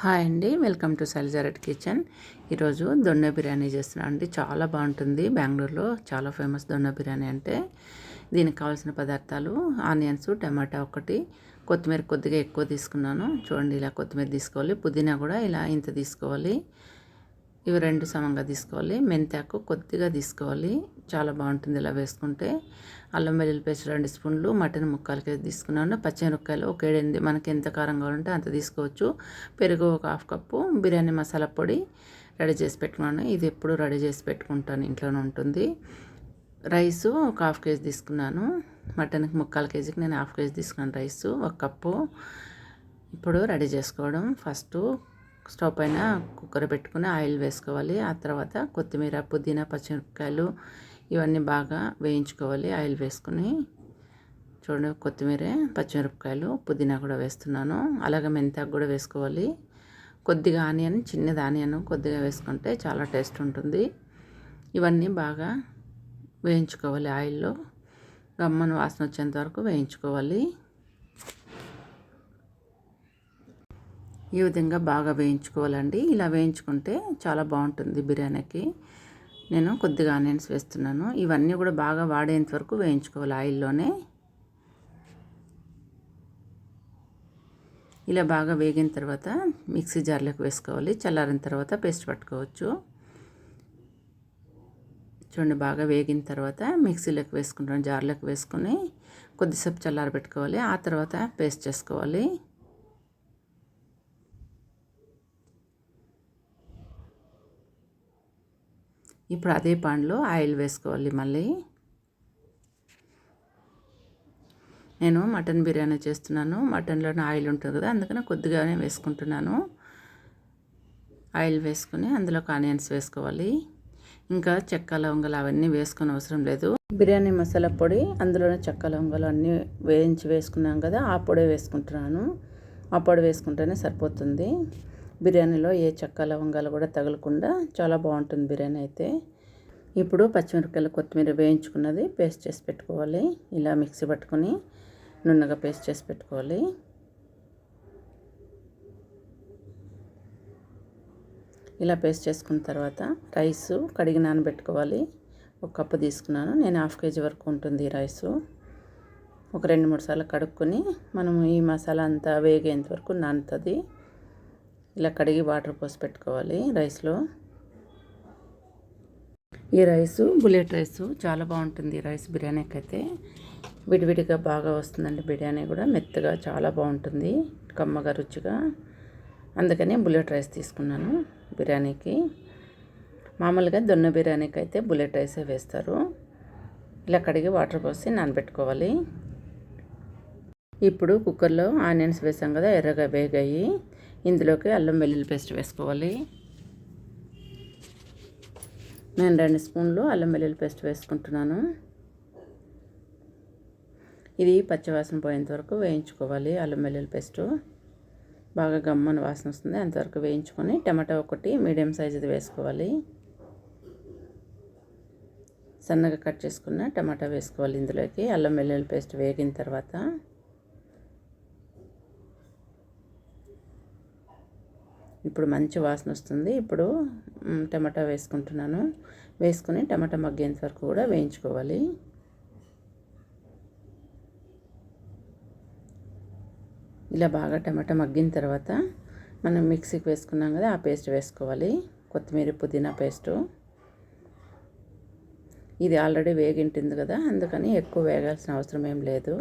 Hi అండి. Welcome to సల్జారెట్ kitchen. ఈరోజు దొన్న బిర్యానీ చేస్తున్నాను అండి. చాలా బాగుంటుంది. బెంగళూరులో చాలా ఫేమస్ దొన్న బిర్యానీ అంటే. దీనికి కావాల్సిన పదార్థాలు ఆనియన్స్ టమాటా ఒకటి. కొత్తిమీర కొద్దిగా ఎక్కువ తీసుకున్నాను. చూడండి ఇలా కొత్తిమీర తీసుకోవాలి. పుదీనా కూడా ఇలా ఇంత తీసుకోవాలి. ఇవి రెండు సమంగా తీసుకోవాలి. మెంతాకు కొద్దిగా తీసుకోవాలి. చాలా బాగుంటుంది ఇలా వేసుకుంటే. అల్లం వెల్లుల్లి పేస్ట్ రెండు స్పూన్లు మటన్ ముక్కలకి తీసుకున్నాను. పచ్చిమిరపకాయలు ఒక ఏడెనిమిది మనకి ఎంత కారం కావాలంటే అంత తీసుకోవచ్చు. పెరుగు ఒక హాఫ్ కప్పు బిర్యానీ మసాలా పొడి రెడీ చేసి పెట్టుకున్నాను. ఇది ఎప్పుడు రెడీ చేసి పెట్టుకుంటాను ఇంట్లోనే ఉంటుంది. రైసు ఒక హాఫ్ కేజీ తీసుకున్నాను. మటన్కి ముక్కాల కేజీకి నేను హాఫ్ కేజీ తీసుకున్నాను రైసు. ఒక కప్పు. ఇప్పుడు రెడీ చేసుకోవడం. ఫస్ట్ స్టవ్ పైన కుక్కర్ పెట్టుకుని ఆయిల్ వేసుకోవాలి. ఆ తర్వాత కొత్తిమీర పుదీనా పచ్చిమిరపకాయలు ఇవన్నీ బాగా వేయించుకోవాలి. ఆయిల్ వేసుకుని చూడండి కొత్తిమీర పచ్చిమిరపకాయలు పుదీనా కూడా వేస్తున్నాను. అలాగే మెంతాకు కూడా వేసుకోవాలి. కొద్దిగా ఆనియన్ చిన్నది ఆనియన్ కొద్దిగా వేసుకుంటే చాలా టేస్ట్ ఉంటుంది. ఇవన్నీ బాగా వేయించుకోవాలి ఆయిల్లో. గమ్మను వాసన వచ్చేంత వరకు వేయించుకోవాలి. ఈ విధంగా బాగా వేయించుకోవాలండి. ఇలా వేయించుకుంటే చాలా బాగుంటుంది బిర్యానీకి. నేను కొద్దిగా ఆనియన్స్ వేస్తున్నాను. ఇవన్నీ కూడా బాగా వాడేంత వరకు వేయించుకోవాలి ఆయిల్లోనే. ఇలా బాగా వేగిన తర్వాత మిక్సీ జార్లోకి వేసుకోవాలి. చల్లారిన తర్వాత పేస్ట్ పట్టుకోవచ్చు. చూడండి బాగా వేగిన తర్వాత మిక్సీలోకి వేసుకుంటాను జార్లోకి వేసుకొని కొద్దిసేపు చల్లారి పెట్టుకోవాలి ఆ తర్వాత పేస్ట్ చేసుకోవాలి. ఇప్పుడు అదే పాన్లో ఆయిల్ వేసుకోవాలి మళ్ళీ. నేను మటన్ బిర్యానీ చేస్తున్నాను. మటన్లోనే ఆయిల్ ఉంటుంది కదా అందుకని కొద్దిగానే వేసుకుంటున్నాను. ఆయిల్ వేసుకుని అందులో ఆనియన్స్ వేసుకోవాలి. ఇంకా చెక్క లవంగలు అవన్నీ వేసుకుని అవసరం లేదు. బిర్యానీ మసాలా పొడి అందులోనే చెక్క లవంగలు అన్నీ వేయించి వేసుకున్నాం కదా ఆ పొడి వేసుకుంటున్నాను. ఆ పొడి వేసుకుంటేనే సరిపోతుంది. బిర్యానీలో ఏ చెక్క లవంగాలు కూడా తగలకుండా చాలా బాగుంటుంది బిర్యానీ అయితే. ఇప్పుడు పచ్చిమిరపకాయలు కొత్తిమీర వేయించుకున్నది పేస్ట్ చేసి పెట్టుకోవాలి. ఇలా మిక్సీ పట్టుకొని నున్నగా పేస్ట్ చేసి పెట్టుకోవాలి. ఇలా పేస్ట్ చేసుకున్న తర్వాత రైస్ కడిగి నానబెట్టుకోవాలి. ఒక కప్పు తీసుకున్నాను. నేను హాఫ్ కేజీ వరకు ఉంటుంది రైసు. ఒక రెండు మూడు సార్లు కడుక్కొని మనం ఈ మసాలా అంతా వేగేంత వరకు నానుతుంది. ఇలా కడిగి వాటర్ పోసి పెట్టుకోవాలి రైస్లో. ఈ రైసు బుల్లెట్ రైసు చాలా బాగుంటుంది రైస్ బిర్యానీకి అయితే విడివిడిగా బాగా వస్తుందండి బిర్యానీ కూడా మెత్తగా చాలా బాగుంటుంది కమ్మగా రుచిగా. అందుకని బుల్లెట్ రైస్ తీసుకున్నాను బిర్యానీకి. మామూలుగా దొన్న బిర్యానీకి అయితే బుల్లెట్ రైసే వేస్తారు. ఇలా కడిగి వాటర్ పోసి నానబెట్టుకోవాలి. ఇప్పుడు కుక్కర్లో ఆనియన్స్ వేసాం కదా ఎర్రగా వేగాయి. ఇందులోకి అల్లం వెల్లుల్లి పేస్ట్ వేసుకోవాలి. నేను రెండు స్పూన్లు అల్లం వెల్లుల్లి పేస్ట్ వేసుకుంటున్నాను. ఇది పచ్చివాసన పోయేంత వరకు వేయించుకోవాలి అల్లం వెల్లుల్లి పేస్టు. బాగా గమ్మని వాసన వస్తుంది అంతవరకు వేయించుకొని టమాటా ఒకటి మీడియం సైజుది వేసుకోవాలి. సన్నగా కట్ చేసుకున్న టమాటా వేసుకోవాలి ఇందులోకి. అల్లం వెల్లుల్లి పేస్ట్ వేగిన తర్వాత ఇప్పుడు మంచి వాసన వస్తుంది. ఇప్పుడు టమాటా వేసుకుంటున్నాను. వేసుకుని టమాటా మగ్గేంత వరకు కూడా వేయించుకోవాలి. ఇలా బాగా టమాటా మగ్గిన తర్వాత మనం మిక్సీకి వేసుకున్నాం కదా ఆ పేస్ట్ వేసుకోవాలి. కొత్తిమీర పుదీనా పేస్టు. ఇది ఆల్రెడీ వేగింటుంది కదా అందుకని ఎక్కువ వేగాల్సిన అవసరం ఏం లేదు.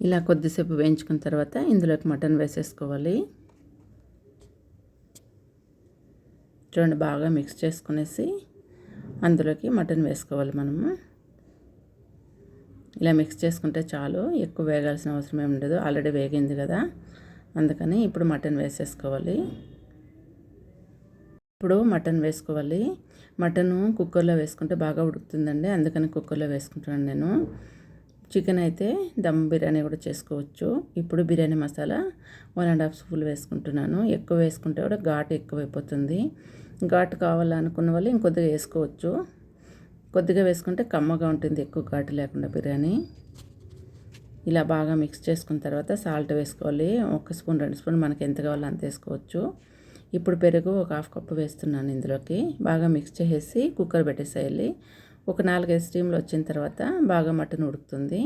ఇలా కొద్దిసేపు వేయించుకున్న తర్వాత ఇందులోకి మటన్ వేసేసుకోవాలి. చూడండి బాగా మిక్స్ చేసుకునేసి అందులోకి మటన్ వేసుకోవాలి మనము. ఇలా మిక్స్ చేసుకుంటే చాలు ఎక్కువ వేగాల్సిన అవసరం ఏమి ఉండదు. ఆల్రెడీ వేగింది కదా అందుకని ఇప్పుడు మటన్ వేసేసుకోవాలి. ఇప్పుడు మటన్ వేసుకోవాలి. మటను కుక్కర్లో వేసుకుంటే బాగా ఉడుకుతుందండి అందుకని కుక్కర్లో వేసుకుంటున్నాను నేను. చికెన్ అయితే దమ్ బిర్యానీ కూడా చేసుకోవచ్చు. ఇప్పుడు biryani masala one and half spoon వేసుకుంటున్నాను. ఎక్కువ వేసుకుంటే కూడా ఘాటు ఎక్కువైపోతుంది. ఘాటు కావాలనుకున్న వాళ్ళు ఇంకొద్దిగా వేసుకోవచ్చు. కొద్దిగా వేసుకుంటే కమ్మగా ఉంటుంది ఎక్కువ ఘాటు లేకుండా బిర్యానీ. ఇలా బాగా మిక్స్ చేసుకున్న తర్వాత సాల్ట్ వేసుకోవాలి. ఒక స్పూన్ రెండు స్పూన్ మనకి ఎంత కావాలో అంత వేసుకోవచ్చు. ఇప్పుడు పెరుగు ఒక హాఫ్ కప్పు వేస్తున్నాను ఇందులోకి. బాగా మిక్స్ చేసేసి కుక్కర్ పెట్టేసేయాలి. ఒక నాలుగైదు స్టీమ్లు వచ్చిన తర్వాత బాగా మటన్ ఉడుకుతుంది.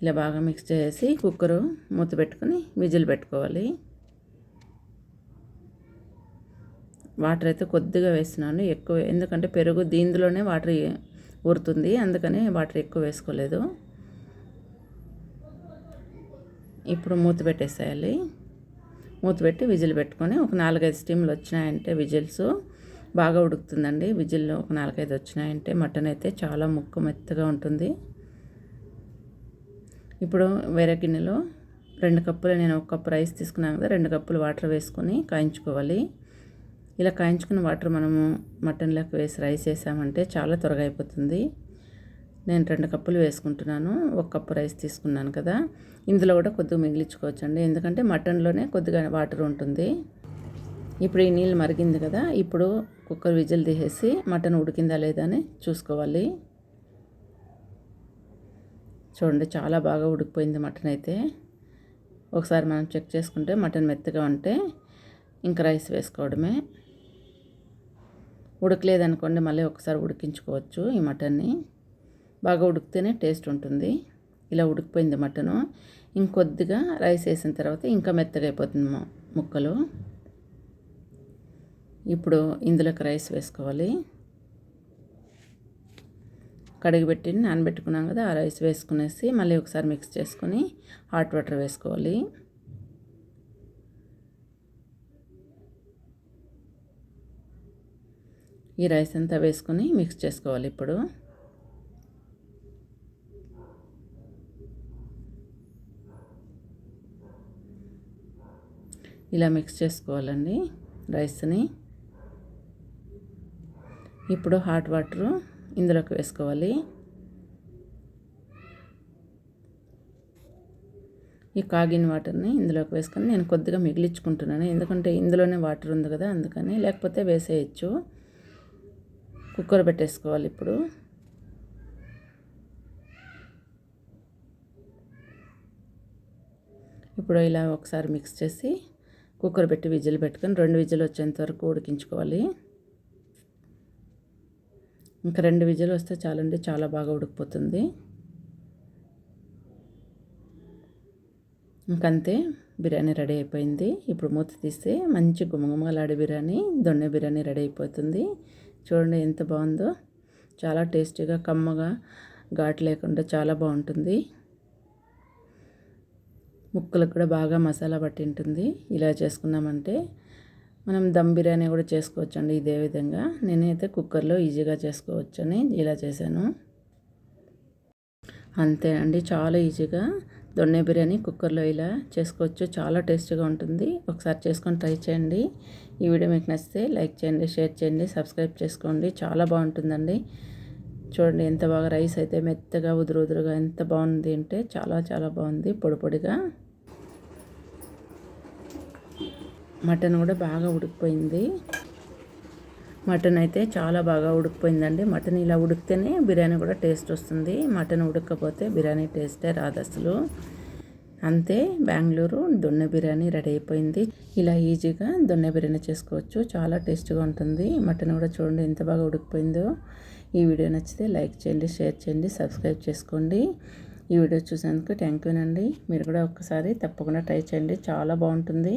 ఇలా బాగా మిక్స్ చేసి కుక్కరు మూత పెట్టుకొని విజిల్ పెట్టుకోవాలి. వాటర్ అయితే కొద్దిగా వేసినాను ఎక్కువ ఎందుకంటే పెరుగు దీనిలోనే వాటర్ ఊరుతుంది అందుకని వాటర్ ఎక్కువ వేసుకోలేదు. ఇప్పుడు మూత పెట్టేసేయాలి. మూత పెట్టి విజిల్ పెట్టుకొని ఒక నాలుగైదు స్టీమ్లు వచ్చినాయంటే విజిల్స్ బాగా ఉడుకుతుందండి. విజిల్లో ఒక నాలుగైదు వచ్చినాయంటే మటన్ అయితే చాలా ముక్క మెత్తగా ఉంటుంది. ఇప్పుడు వేరే గిన్నెలో రెండు కప్పులు నేను ఒక కప్పు రైస్ తీసుకున్నాను కదా రెండు కప్పులు వాటర్ వేసుకొని కాయించుకోవాలి. ఇలా కాయించుకున్న వాటర్ మనము మటన్లోకి వేసి రైస్ వేసామంటే చాలా త్వరగా అయిపోతుంది. నేను రెండు కప్పులు వేసుకుంటున్నాను ఒక కప్పు రైస్ తీసుకున్నాను కదా. ఇందులో కూడా కొద్దిగా మిగిలించుకోవచ్చండి. ఎందుకంటే మటన్లోనే కొద్దిగా వాటర్ ఉంటుంది. ఇప్పుడు ఈ నీళ్ళు మరిగింది కదా ఇప్పుడు కుక్కర్ విజిల్ తీసేసి మటన్ ఉడికిందా లేదా అని చూసుకోవాలి. చూడండి చాలా బాగా ఉడికిపోయింది మటన్ అయితే. ఒకసారి మనం చెక్ చేసుకుంటే మటన్ మెత్తగా ఉంటే ఇంకా రైస్ వేసుకోవడమే. ఉడకలేదనుకోండి మళ్ళీ ఒకసారి ఉడికించుకోవచ్చు ఈ మటన్ని. బాగా ఉడికితేనే టేస్ట్ ఉంటుంది. ఇలా ఉడికిపోయింది మటను. ఇంకొద్దిగా రైస్ వేసిన తర్వాత ఇంకా మెత్తగా అయిపోతుంది ముక్కలు. ఇప్పుడు ఇందులోకి రైస్ వేసుకోవాలి. కడిగి పెట్టి నానబెట్టుకున్నాం కదా ఆ రైస్ వేసుకునేసి మళ్ళీ ఒకసారి మిక్స్ చేసుకొని హాట్ వాటర్ వేసుకోవాలి. ఈ రైస్ అంతా వేసుకొని మిక్స్ చేసుకోవాలి ఇప్పుడు. ఇలా మిక్స్ చేసుకోవాలండి రైస్ని. ఇప్పుడు హాట్ వాటర్ ఇందులోకి వేసుకోవాలి. ఈ కాగిన వాటర్ని ఇందులోకి వేసుకొని నేను కొద్దిగా మిగిలించుకుంటున్నాను. ఎందుకంటే ఇందులోనే వాటర్ ఉంది కదా అందుకని లేకపోతే వేసేయచ్చు. కుక్కర్ పెట్టేసుకోవాలి ఇప్పుడు. ఇప్పుడు ఇలా ఒకసారి మిక్స్ చేసి కుక్కర్ పెట్టి విజిల్ పెట్టుకొని రెండు విజిల్ వచ్చేంత వరకు ఉడికించుకోవాలి. ఇంకా రెండు విజిల్ వస్తే చాలండి చాలా బాగా ఉడికిపోతుంది. ఇంకంతే బిర్యానీ రెడీ అయిపోయింది. ఇప్పుడు మూత తీస్తే మంచి గుమగుమలాడే బిర్యానీ దొన్నె బిర్యానీ రెడీ అయిపోతుంది. చూడండి ఎంత బాగుందో. చాలా టేస్టీగా కమ్మగా ఘాటు లేకుండా చాలా బాగుంటుంది. ముక్కలకు కూడా బాగా మసాలా పట్టి ఉంటుంది ఇలా చేసుకున్నామంటే మనం దమ్ బిర్యానీ కూడా చేసుకోవచ్చు అండి ఇదే విధంగా. నేనైతే కుక్కర్లో ఈజీగా చేసుకోవచ్చని ఇలా చేశాను. అంతే అండి చాలా ఈజీగా. దొన్నె బిర్యానీ కుక్కర్లో ఇలా చేసుకోవచ్చు చాలా టేస్టీగా ఉంటుంది. ఒకసారి చేసుకొని ట్రై చేయండి. ఈ వీడియో మీకు నచ్చితే లైక్ చేయండి షేర్ చేయండి సబ్స్క్రైబ్ చేసుకోండి. చాలా బాగుంటుందండి. చూడండి ఎంత బాగా రైస్ అయితే మెత్తగా ఉదురు ఉదురుగా ఎంత బాగుంది అంటే చాలా చాలా బాగుంది. పొడి పొడిగా. మటన్ కూడా బాగా ఉడికిపోయింది. మటన్ అయితే చాలా బాగా ఉడికిపోయిందండి. మటన్ ఇలా ఉడికితేనే బిర్యానీ కూడా టేస్ట్ వస్తుంది. మటన్ ఉడకపోతే బిర్యానీ టేస్టే రాదు అసలు. అంతే బెంగళూరు దొన్నె బిర్యానీ రెడీ అయిపోయింది. ఇలా ఈజీగా దొన్నె బిర్యానీ చేసుకోవచ్చు. చాలా టేస్ట్గా ఉంటుంది. మటన్ కూడా చూడండి ఎంత బాగా ఉడికిపోయిందో. ఈ వీడియో నచ్చితే లైక్ చేయండి షేర్ చేయండి సబ్స్క్రైబ్ చేసుకోండి. ఈ వీడియో చూసేందుకు థ్యాంక్ యూ అండి మీరు కూడా ఒక్కసారి తప్పకుండా ట్రై చేయండి. చాలా బాగుంటుంది.